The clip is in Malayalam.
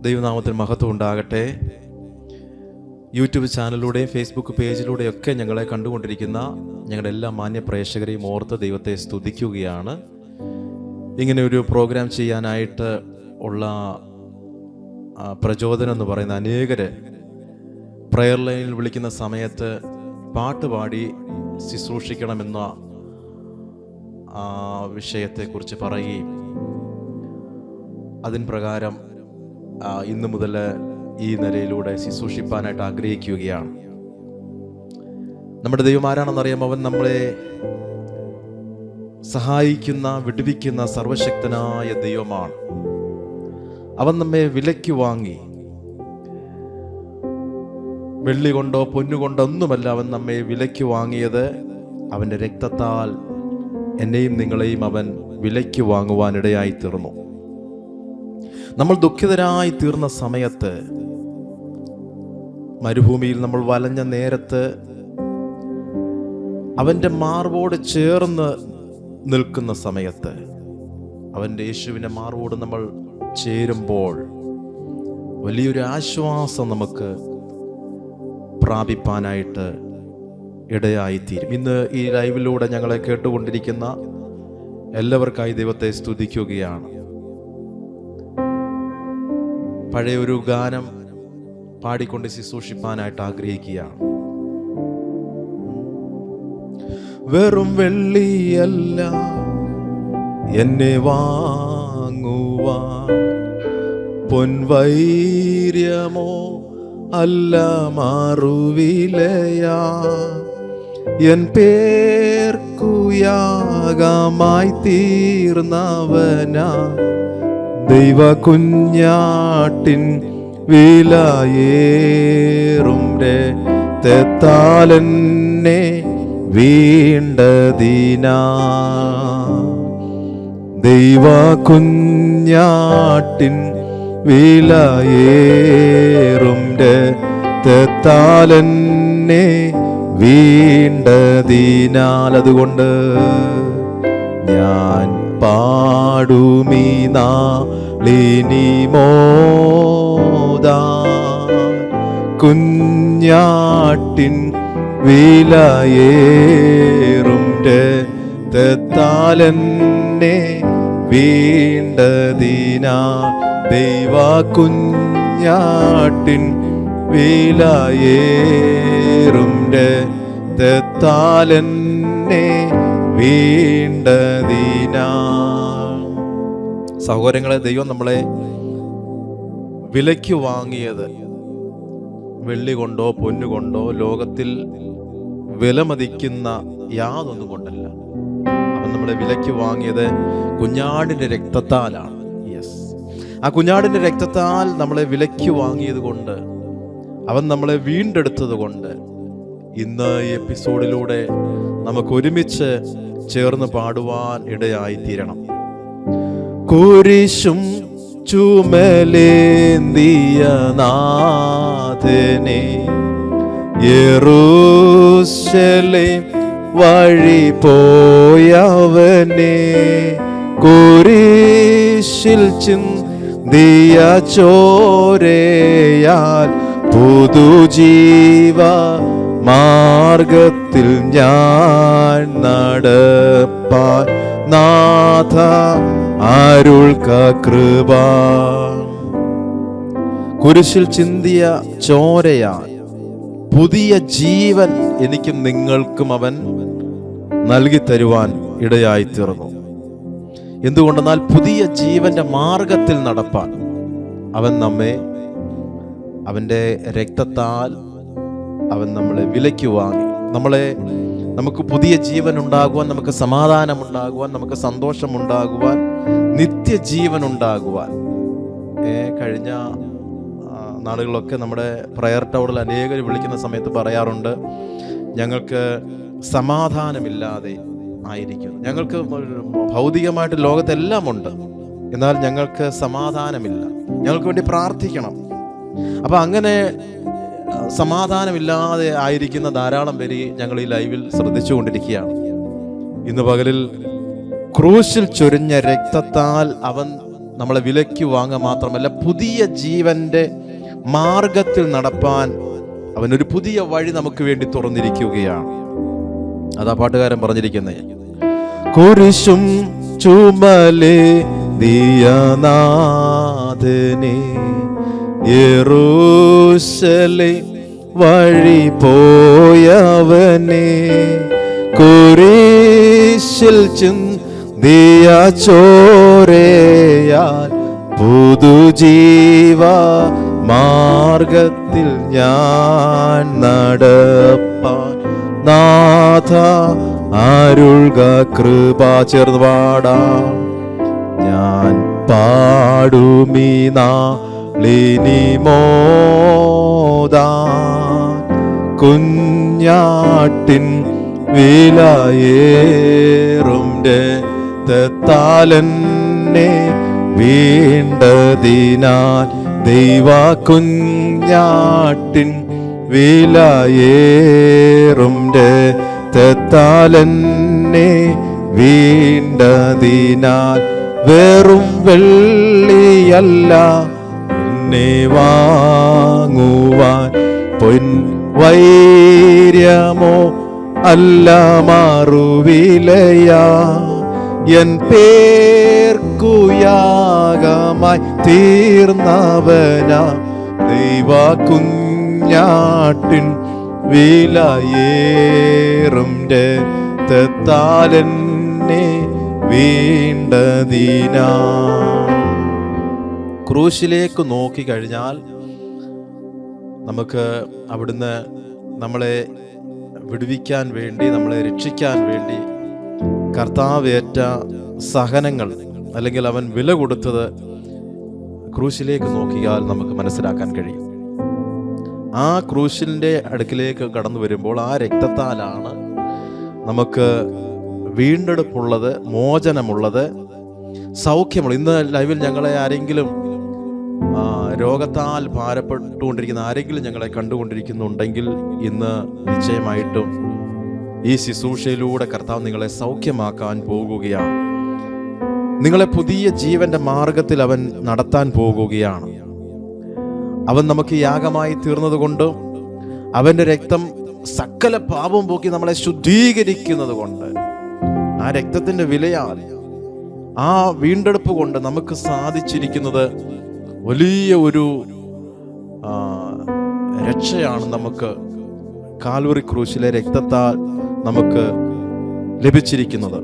ദൈവനാമത്തിന് മഹത്വം ഉണ്ടാകട്ടെ. യൂട്യൂബ് ചാനലിലൂടെയും ഫേസ്ബുക്ക് പേജിലൂടെയൊക്കെ ഞങ്ങളെ കണ്ടുകൊണ്ടിരിക്കുന്ന ഞങ്ങളുടെ എല്ലാ മാന്യ പ്രേക്ഷകരെയും ഓർത്ത് ദൈവത്തെ സ്തുതിക്കുകയാണ്. ഇങ്ങനെ ഒരു പ്രോഗ്രാം ചെയ്യാനായിട്ട് ഉള്ള പ്രചോദനം എന്ന് പറയുന്ന അനേകര് പ്രയർ ലൈനിൽ വിളിക്കുന്ന സമയത്ത് പാട്ട് പാടി ശുശ്രൂഷിക്കണമെന്ന വിഷയത്തെക്കുറിച്ച് പറയുകയും അതിൻ പ്രകാരം ഇന്ന് മുതൽ ഈ നിലയിലൂടെ ശുശ്രൂഷിപ്പാനായിട്ട് ആഗ്രഹിക്കുകയാണ്. നമ്മുടെ ദൈവം ആരാണെന്നറിയാം അവൻ നമ്മളെ സഹായിക്കുന്ന വിടുവിക്കുന്ന സർവശക്തനായ ദൈവമാണ്. അവൻ നമ്മെ വിലയ്ക്ക് വാങ്ങി വെള്ളി കൊണ്ടോ പൊന്നുകൊണ്ടോ ഒന്നുമല്ല അവൻ നമ്മെ വിലയ്ക്ക് വാങ്ങിയത്. അവന്റെ രക്തത്താൽ എന്നെയും നിങ്ങളെയും അവൻ വിലയ്ക്ക് വാങ്ങുവാനിടയായി തീർന്നു. നമ്മൾ ദുഃഖിതരായി തീർന്ന സമയത്ത് മരുഭൂമിയിൽ നമ്മൾ വലഞ്ഞ നേരത്ത് അവന്റെ മാർവോട് ചേർന്ന് നിൽക്കുന്ന സമയത്ത് അവന്റെ യേശുവിന്റെ മാർവോട് നമ്മൾ ചേരുമ്പോൾ വലിയൊരു ആശ്വാസം നമുക്ക് പ്രാപിപ്പാനായിട്ട് ഇടയായിത്തീരും. ഇന്ന് ഈ ലൈവിലൂടെ ഞങ്ങളെ കേട്ടുകൊണ്ടിരിക്കുന്ന എല്ലാവർക്കായി ദൈവത്തെ സ്തുതിക്കുകയാണ്. പഴയ ഒരു ഗാനം പാടിക്കൊണ്ട് ശുശ്രൂഷിപ്പാനായിട്ട് ആഗ്രഹിക്കുകയാണ്. വെറും വെള്ളിയല്ല എന്നെ വാങ്ങുവാൻ പൊൻവൈര്യമോ അല്ല മാറുവിലയാ. എൻ പേർക്കുയാഗമായി തീർന്നവനാ. ദൈവ കുഞ്ഞാട്ടിൻ വിലയേറും തെത്താലെന്നെ വീണ്ടതിനാ. ദൈവ കുഞ്ഞാട്ടിൻ വിലയേറും തെത്താലെന്നെ വീണ്ടതിനാൽ അതുകൊണ്ട് ഞാൻ പാടുമീ മോദാ. കുഞ്ഞാട്ടിൻ വിലയേറും തെത്താലെന്നെ വീണ്ടതിനാ. ദൈവ കുഞ്ഞാട്ടിൻ വിലയേറും തെത്താലെന്നെ സഹോദരങ്ങളെ ദൈവം നമ്മളെ വിലയ്ക്ക് വാങ്ങിയത് വെള്ളി കൊണ്ടോ പൊന്നുകൊണ്ടോ ലോകത്തിൽ വിലമതിക്കുന്ന യാതൊന്നും കൊണ്ടല്ല. അവൻ നമ്മളെ വിലയ്ക്ക് വാങ്ങിയത് കുഞ്ഞാടിന്റെ രക്തത്താലാണ്. യെസ് ആ കുഞ്ഞാടിന്റെ രക്തത്താൽ നമ്മളെ വിലയ്ക്ക് വാങ്ങിയത് കൊണ്ട് അവൻ നമ്മളെ വീണ്ടെടുത്തത് കൊണ്ട് ഇന്ന് ഈ എപ്പിസോഡിലൂടെ നമുക്ക് ഒരുമിച്ച് ചേർന്ന് പാടുവാൻ ഇടയായി തീരണം കുരിശും ചുമലേന്തിയ നാഥനെ യെറൂശലേം വഴി പോയവനെ കുരിശിൽ ചിന്തിയ ചോരയാൽ പുതുജീവ മാർഗത്തിൽ ഞാൻ നടപ്പാൻ നാഥ ആരുൾ കൃപ. കുരിശിൽ ചിന്തിയ ചോരയാൽ പുതിയ ജീവൻ എനിക്കും നിങ്ങൾക്കും അവൻ നൽകി തരുവാൻ ഇടയായി തീർന്നു എന്തുകൊണ്ടെന്നാൽ പുതിയ ജീവന്റെ മാർഗത്തിൽ നടപ്പാൻ അവൻ നമ്മെ അവന്റെ രക്തത്താൽ അവൻ നമ്മളെ വിലയ്ക്ക് വാങ്ങി. നമ്മളെ നമുക്ക് പുതിയ ജീവൻ ഉണ്ടാകുവാൻ നമുക്ക് സമാധാനം ഉണ്ടാകുവാൻ നമുക്ക് സന്തോഷം ഉണ്ടാകുവാൻ നിത്യജീവൻ ഉണ്ടാകുവാൻ കഴിഞ്ഞ നാളുകളൊക്കെ നമ്മുടെ പ്രയർ ടവറിൽ അനേകർ വിളിക്കുന്ന സമയത്ത് പറയാറുണ്ട് ഞങ്ങൾക്ക് സമാധാനമില്ലാതെ ആയിരിക്കുന്നു. ഞങ്ങൾക്ക് ഭൗതികമായിട്ട് ലോകത്തെല്ലാം ഉണ്ട് എന്നാൽ ഞങ്ങൾക്ക് സമാധാനമില്ല. ഞങ്ങൾക്ക് വേണ്ടി പ്രാർത്ഥിക്കണം. അപ്പം അങ്ങനെ സമാധാനമില്ലാതെ ആയിരിക്കുന്ന ധാരാളം പേര് ഞങ്ങൾ ഈ ലൈവിൽ ശ്രദ്ധിച്ചുകൊണ്ടിരിക്കുകയാണ്. ഇന്ന് പകലിൽ ക്രൂശിൽ ചൊരിഞ്ഞ രക്തത്താൽ അവൻ നമ്മളെ വിലയ്ക്ക് വാങ്ങുക മാത്രമല്ല പുതിയ ജീവന്റെ മാർഗത്തിൽ നടപ്പാൻ അവൻ ഒരു പുതിയ വഴി നമുക്ക് വേണ്ടി തുറന്നിരിക്കുകയാണ്. അതാ പാട്ടുകാരൻ പറഞ്ഞിരിക്കുന്നത് കുരിശും ചുമലേ ദിയനാഥനെ യെറൂശലേ വഴി പോയവനെ കുരിശിൽ ചിന്തിയ ചോരയാൽ പുതുജീവ മാർഗത്തിൽ ഞാൻ നടപ്പാൻ. നാഥ അരുൾക കൃപ ചേർന്ന് പാടാം ഞാൻ പാടുമീനാ മോദാ കുഞ്ഞാട്ടിൻ വിലയേറും തെത്താലെന്നെ വീണ്ടതിനാൽ ദൈവ കുഞ്ഞാട്ടിൻ വിലയേറും തെത്താലെന്നെ വീണ്ടതിനാൽ വെറും വെള്ളിയല്ല എന്നെ വാങ്ങുവാൻ പൊൻ വൈര്യമോ അല്ല മാറുവിലയാ. എൻ പേർക്കുയാകമായി തീർന്നവന. ദൈവ കുഞ്ഞാട്ടിൻ വിലയേറും തെത്താലെന്നെ വീണ്ടതിനാ. ക്രൂശിലേക്ക് നോക്കി കഴിഞ്ഞാൽ നമുക്ക് അവിടുന്ന് നമ്മളെ വിടുവിക്കാൻ വേണ്ടി നമ്മളെ രക്ഷിക്കാൻ വേണ്ടി കർത്താവേറ്റ സഹനങ്ങൾ അല്ലെങ്കിൽ അവൻ വില കൊടുത്തത് ക്രൂശിലേക്ക് നോക്കിയാൽ നമുക്ക് മനസ്സിലാക്കാൻ കഴിയും. ആ ക്രൂശിന്റെ അടുക്കിലേക്ക് കടന്നു വരുമ്പോൾ ആ രക്തത്താലാണ് നമുക്ക് വീണ്ടെടുപ്പുള്ളത് മോചനമുള്ളത് സൗഖ്യമുള്ളത്. ഇന്ന് ലൈവിൽ ഞങ്ങളെ ആരെങ്കിലും രോഗത്താൽ ഭാരപ്പെട്ടുകൊണ്ടിരിക്കുന്ന ആരെങ്കിലും ഞങ്ങളെ കണ്ടുകൊണ്ടിരിക്കുന്നുണ്ടെങ്കിൽ ഇന്ന് നിശ്ചയമായിട്ടും ഈ ശുശ്രൂഷയിലൂടെ കർത്താവ് നിങ്ങളെ സൗഖ്യമാക്കാൻ പോകുകയാണ്. നിങ്ങളെ പുതിയ ജീവന്റെ മാർഗത്തിൽ അവൻ നടത്താൻ പോകുകയാണ്. അവൻ നമുക്ക് യാഗമായി തീർന്നതുകൊണ്ട് അവന്റെ രക്തം സകല പാപം പോക്കി നമ്മളെ ശുദ്ധീകരിക്കുന്നത് കൊണ്ട് ആ രക്തത്തിന്റെ വിലയാൽ ആ വീണ്ടെടുപ്പ് കൊണ്ട് നമുക്ക് സാധിച്ചിരിക്കുന്നത് വലിയ ഒരു രക്ഷയാണ് നമുക്ക് കാൽവറി ക്രൂശിലെ രക്തത്താൽ നമുക്ക് ലഭിച്ചിരിക്കുന്നത്.